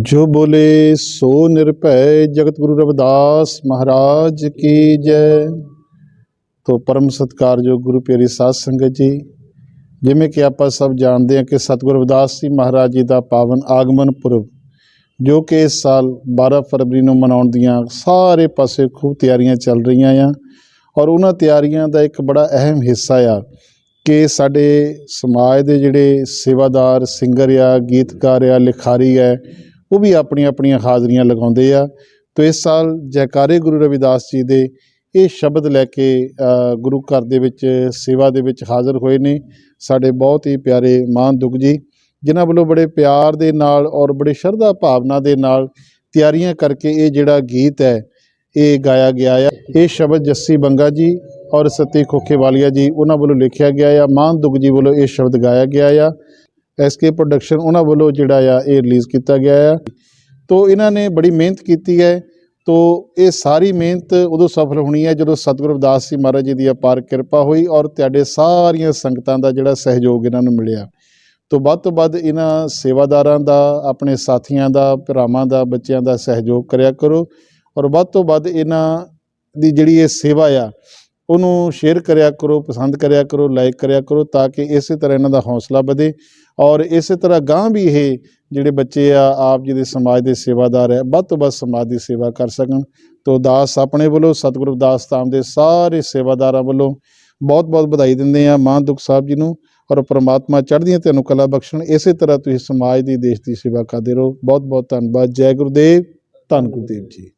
ਜੋ ਬੋਲੇ ਸੋ ਨਿਰਭੈ ਜਗਤ ਗੁਰੂ ਰਵਿਦਾਸ ਮਹਾਰਾਜ ਕੀ ਜੈ। ਤੋਂ ਪਰਮ ਸਤਿਕਾਰਯੋਗ ਗੁਰੂ ਪਿਆਰੀ ਸਾਧ ਸੰਗਤ ਜੀ, ਜਿਵੇਂ ਕਿ ਆਪਾਂ ਸਭ ਜਾਣਦੇ ਹਾਂ ਕਿ ਸਤਿਗੁਰੂ ਰਵਿਦਾਸ ਜੀ ਮਹਾਰਾਜ ਜੀ ਦਾ ਪਾਵਨ ਆਗਮਨ ਪੁਰਬ, ਜੋ ਕਿ ਇਸ ਸਾਲ 12 ਫਰਵਰੀ ਨੂੰ ਮਨਾਉਣ ਦੀਆਂ ਸਾਰੇ ਪਾਸੇ ਖੂਬ ਤਿਆਰੀਆਂ ਚੱਲ ਰਹੀਆਂ ਆ, ਔਰ ਉਹਨਾਂ ਤਿਆਰੀਆਂ ਦਾ ਇੱਕ ਬੜਾ ਅਹਿਮ ਹਿੱਸਾ ਆ ਕਿ ਸਾਡੇ ਸਮਾਜ ਦੇ ਜਿਹੜੇ ਸੇਵਾਦਾਰ, ਸਿੰਗਰ ਆ, ਗੀਤਕਾਰ ਆ, ਲਿਖਾਰੀ ਹੈ ਉਹ ਵੀ ਆਪਣੀਆਂ ਆਪਣੀਆਂ ਹਾਜ਼ਰੀਆਂ ਲਗਾਉਂਦੇ ਆ। ਤੋ ਇਸ ਸਾਲ ਜੈਕਾਰੇ ਗੁਰੂ ਰਵਿਦਾਸ ਜੀ ਦੇ ਇਹ ਸ਼ਬਦ ਲੈ ਕੇ ਗੁਰੂ ਘਰ ਦੇ ਵਿੱਚ, ਸੇਵਾ ਦੇ ਵਿੱਚ ਹਾਜ਼ਰ ਹੋਏ ਨੇ। ਸਾਡੇ ਬਹੁਤ ਹੀ ਪਿਆਰੇ ਮਾਨ ਦੁੱਗ ਜੀ, ਜਿਨ੍ਹਾਂ ਵੱਲੋਂ ਬੜੇ ਪਿਆਰ ਦੇ ਨਾਲ ਔਰ ਬੜੇ ਸ਼ਰਧਾ ਭਾਵਨਾ ਦੇ ਨਾਲ ਤਿਆਰੀਆਂ ਕਰਕੇ ਇਹ ਜਿਹੜਾ ਗੀਤ ਹੈ, ਇਹ ਗਾਇਆ ਗਿਆ ਆ। ਇਹ ਸ਼ਬਦ ਜੱਸੀ ਬੰਗਾ ਜੀ ਔਰ ਸਤੀ ਖੋਖੇਵਾਲੀਆ ਜੀ, ਉਹਨਾਂ ਵੱਲੋਂ ਲਿਖਿਆ ਗਿਆ ਆ। ਮਾਨ ਦੁੱਗ ਜੀ ਵੱਲੋਂ ਇਹ ਸ਼ਬਦ ਗਾਇਆ ਗਿਆ ਆ। ਐਸਕੇ ਪ੍ਰੋਡਕਸ਼ਨ ਉਹਨਾਂ ਵੱਲੋਂ ਜਿਹੜਾ ਆ ਇਹ ਰਿਲੀਜ਼ ਕੀਤਾ ਗਿਆ ਆ। ਤੋ ਇਹਨਾਂ ਨੇ ਬੜੀ ਮਿਹਨਤ ਕੀਤੀ ਹੈ। ਤੋ ਇਹ ਸਾਰੀ ਮਿਹਨਤ ਉਦੋਂ ਸਫਲ ਹੋਣੀ ਹੈ ਜਦੋਂ ਸਤਿਗੁਰੂ ਰਵਿਦਾਸ ਜੀ ਮਹਾਰਾਜ ਜੀ ਦੀ ਅਪਾਰ ਕਿਰਪਾ ਹੋਈ ਔਰ ਤੁਹਾਡੇ ਸਾਰੀਆਂ ਸੰਗਤਾਂ ਦਾ ਜਿਹੜਾ ਸਹਿਯੋਗ ਇਹਨਾਂ ਨੂੰ ਮਿਲਿਆ। ਤੋ ਵੱਧ ਤੋਂ ਵੱਧ ਇਹਨਾਂ ਸੇਵਾਦਾਰਾਂ ਦਾ, ਆਪਣੇ ਸਾਥੀਆਂ ਦਾ, ਭਰਾਵਾਂ ਦਾ, ਬੱਚਿਆਂ ਦਾ ਸਹਿਯੋਗ ਕਰਿਆ ਕਰੋ ਔਰ ਵੱਧ ਤੋਂ ਵੱਧ ਇਹਨਾਂ ਦੀ ਜਿਹੜੀ ਇਹ ਸੇਵਾ ਆ, ਉਹਨੂੰ ਸ਼ੇਅਰ ਕਰਿਆ ਕਰੋ, ਪਸੰਦ ਕਰਿਆ ਕਰੋ ਲਾਈਕ ਕਰਿਆ ਕਰੋ ਤਾਂ ਕਿ ਇਸੇ ਤਰ੍ਹਾਂ ਇਹਨਾਂ ਦਾ ਹੌਸਲਾ ਵਧੇ ਔਰ ਇਸੇ ਤਰ੍ਹਾਂ ਗਾਂ ਵੀ ਇਹ ਜਿਹੜੇ ਬੱਚੇ ਆ, ਆਪ ਜੀ ਦੇ ਸਮਾਜ ਦੇ ਸੇਵਾਦਾਰ ਹੈ, ਵੱਧ ਤੋਂ ਵੱਧ ਸਮਾਜ ਦੀ ਸੇਵਾ ਕਰ ਸਕਣ। ਤੋ ਦਾਸ ਆਪਣੇ ਵੱਲੋਂ, ਸਤਿਗੁਰੂ ਦਾਸ ਧਾਮ ਦੇ ਸਾਰੇ ਸੇਵਾਦਾਰਾਂ ਵੱਲੋਂ ਬਹੁਤ ਬਹੁਤ ਵਧਾਈ ਦਿੰਦੇ ਆ ਮਾਨ ਦੁੱਖ ਸਾਹਿਬ ਜੀ ਨੂੰ ਔਰ ਪ੍ਰਮਾਤਮਾ ਚੜ੍ਹਦੀਆਂ ਤੁਹਾਨੂੰ ਕਲਾ ਬਖਸ਼ਣ। ਇਸੇ ਤਰ੍ਹਾਂ ਤੁਸੀਂ ਸਮਾਜ ਦੀ, ਦੇਸ਼ ਦੀ ਸੇਵਾ ਕਰਦੇ ਰਹੋ। ਬਹੁਤ ਬਹੁਤ ਧੰਨਵਾਦ। ਜੈ ਗੁਰਦੇਵ, ਧੰਨ ਗੁਰਦੇਵ ਜੀ।